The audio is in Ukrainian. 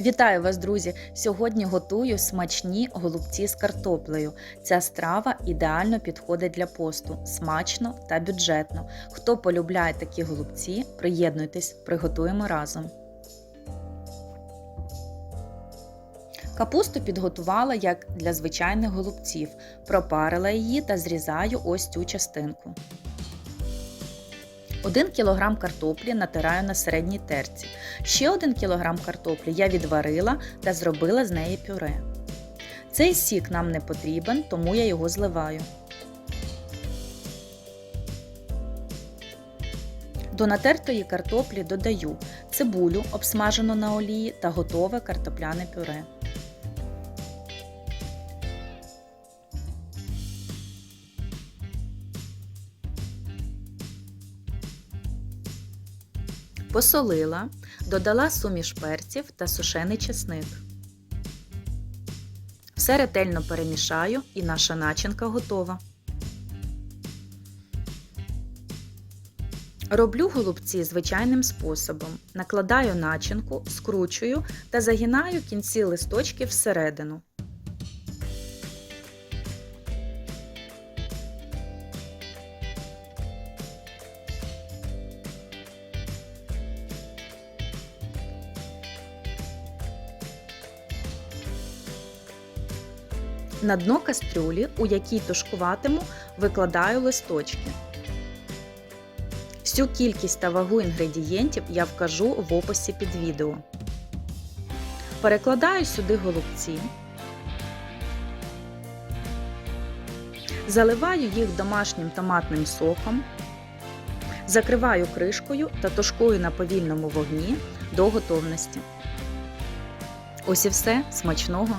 Вітаю вас, друзі! Сьогодні готую смачні голубці з картоплею. Ця страва ідеально підходить для посту, смачно та бюджетно. Хто полюбляє такі голубці, приєднуйтесь, приготуємо разом. Капусту підготувала як для звичайних голубців. Пропарила її та зрізаю ось цю частинку. 1 кг картоплі натираю на середній терці. Ще 1 кг картоплі я відварила та зробила з неї пюре. Цей сік нам не потрібен, тому я його зливаю. До натертої картоплі додаю цибулю, обсмажену на олії та готове картопляне пюре. Посолила, додала суміш перців та сушений чесник. Все ретельно перемішаю і наша начинка готова. Роблю голубці звичайним способом. Накладаю начинку, скручую та загинаю кінці листочків всередину. На дно кастрюлі, у якій тушкуватиму, викладаю листочки. Всю кількість та вагу інгредієнтів я вкажу в описі під відео. Перекладаю сюди голубці, заливаю їх домашнім томатним соком, закриваю кришкою та тушкую на повільному вогні до готовності. Ось і все смачного!